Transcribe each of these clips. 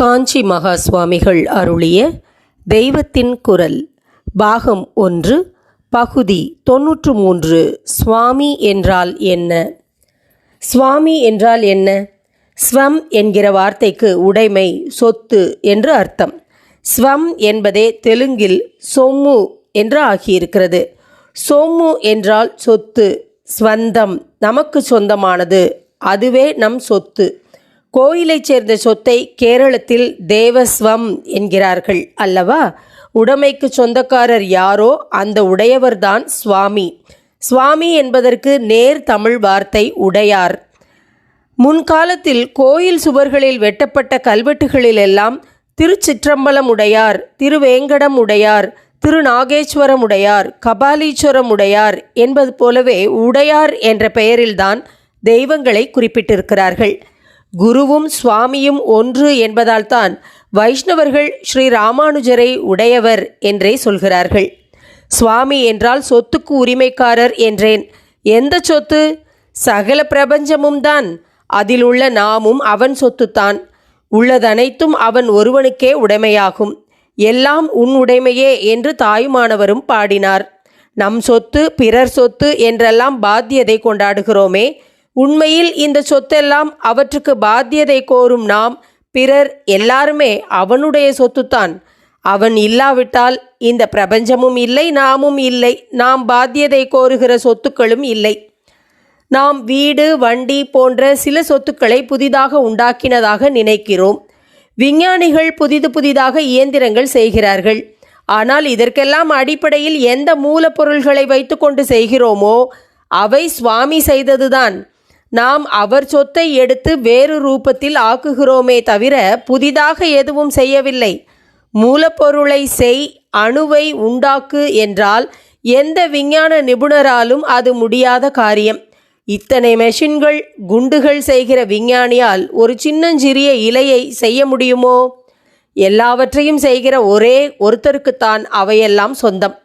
காஞ்சி மகா சுவாமிகள் அருளிய தெய்வத்தின் குரல் பாகம் ஒன்று பகுதி தொன்னூற்று மூன்று சுவாமி என்றால் என்ன? சுவாமி என்றால் என்ன? ஸ்வம் என்கிற வார்த்தைக்கு உடைமை சொத்து என்று அர்த்தம். ஸ்வம் என்பதே தெலுங்கில் சொம்மு என்று ஆகியிருக்கிறது. சொம்மு என்றால் சொத்து ஸ்வந்தம் நமக்கு சொந்தமானது அதுவே நம் சொத்து. கோயிலைச் சேர்ந்த சொத்தை கேரளத்தில் தேவஸ்வம் என்கிறார்கள் அல்லவா? உடைமைக்கு சொந்தக்காரர் யாரோ அந்த உடையவர்தான் சுவாமி. சுவாமி என்பதற்கு நேர் தமிழ் வார்த்தை உடையார். முன்காலத்தில் கோயில் சுவர்களில் வெட்டப்பட்ட கல்வெட்டுகளில் எல்லாம் திருச்சிற்றம்பலம் உடையார் திருவேங்கடம் உடையார் திருநாகேஸ்வரம் உடையார் கபாலீஸ்வரம் உடையார் என்பது போலவே உடையார் என்ற பெயரில்தான் தெய்வங்களை குறிப்பிட்டிருக்கிறார்கள். குருவும் சுவாமியும் ஒன்று என்பதால்தான் வைஷ்ணவர்கள் ஸ்ரீ ராமானுஜரை உடையவர் என்றே சொல்கிறார்கள். சுவாமி என்றால் சொத்துக்கு உரிமைக்காரர் என்றேன். எந்த சொத்து? சகல பிரபஞ்சமும் தான். அதில் உள்ள நாமும் அவன் சொத்துத்தான். உள்ளதனைத்தும் அவன் ஒருவனுக்கே உடைமையாகும். எல்லாம் உன் உடைமையே என்று தாயுமானவரும் பாடினார். நம் சொத்து பிறர் சொத்து என்றெல்லாம் பாத்தியதை கொண்டாடுகிறோமே. உண்மையில் இந்த சொத்தெல்லாம் அவற்றுக்கு பாத்தியதை கோரும் நாம் பிறர் எல்லாருமே அவனுடைய சொத்துத்தான். அவன் இல்லாவிட்டால் இந்த பிரபஞ்சமும் இல்லை நாமும் இல்லை நாம் பாத்தியதை கோருகிற சொத்துக்களும் இல்லை. நாம் வீடு வண்டி போன்ற சில சொத்துக்களை புதிதாக உண்டாக்கினதாக நினைக்கிறோம். விஞ்ஞானிகள் புதிது புதிதாக இயந்திரங்கள் செய்கிறார்கள். ஆனால் இதற்கெல்லாம் அடிப்படையில் எந்த மூலப்பொருள்களை வைத்துக்கொண்டு செய்கிறோமோ அவை சுவாமி செய்ததுதான். நாம் அவர் சொத்தை எடுத்து வேறு ரூபத்தில் ஆக்குகிறோமே தவிர புதிதாக எதுவும் செய்யவில்லை. மூலப்பொருளை செய் அணுவை உண்டாக்கு என்றால் எந்த விஞ்ஞான நிபுணராலும் அது முடியாத காரியம். இத்தனை மெஷின்கள் குண்டுகள் செய்கிற விஞ்ஞானியால் ஒரு சின்னஞ்சிறிய இலையை செய்ய முடியுமோ? எல்லாவற்றையும் செய்கிற ஒரே ஒருத்தருக்குத்தான் அவையெல்லாம் சொந்தம்.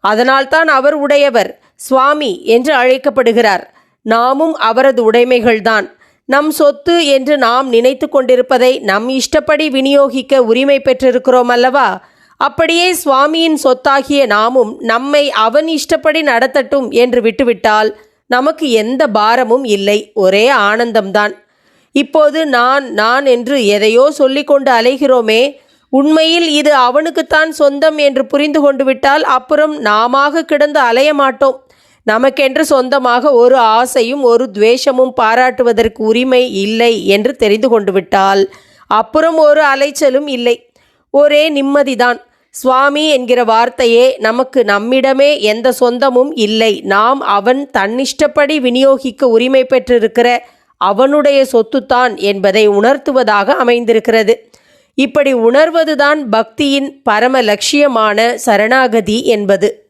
அதனால்தான் அவர் உடையவர் சுவாமி என்று அழைக்கப்படுகிறார். நாமும் அவரது உடைமைகள்தான். நம் சொத்து என்று நாம் நினைத்து கொண்டிருப்பதை நம் இஷ்டப்படி விநியோகிக்க உரிமை பெற்றிருக்கிறோம் அல்லவா? அப்படியே சுவாமியின் சொத்தாகிய நாமும் நம்மை அவன் இஷ்டப்படி நடத்தட்டும் என்று விட்டுவிட்டால் நமக்கு எந்த பாரமும் இல்லை. ஒரே ஆனந்தம்தான். இப்போது நான் நான் என்று எதையோ சொல்லிக்கொண்டு அலைகிறோமே உண்மையில் இது அவனுக்குத்தான் சொந்தம் என்று புரிந்து கொண்டு விட்டால் அப்புறம் நாமாக கிடந்து அலைய மாட்டோம் நமக்கென்று சொந்தமாக ஒரு ஆசையும் ஒரு துவேஷமும் பாராட்டுவதற்கு உரிமை இல்லை என்று தெரிந்து கொண்டு விட்டால் அப்புறம் ஒரு அலைச்சலும் இல்லை. ஒரே நிம்மதிதான். சுவாமி என்கிற வார்த்தையே நமக்கு நம்மிடமே எந்த சொந்தமும் இல்லை. நாம் அவன் தன்னிஷ்டப்படி விநியோகிக்க உரிமை பெற்றிருக்கிற அவனுடைய சொத்துத்தான் என்பதை உணர்த்துவதாக அமைந்திருக்கிறது. இப்படி உணர்வதுதான் பக்தியின் பரம லட்சியமான சரணாகதி என்பது.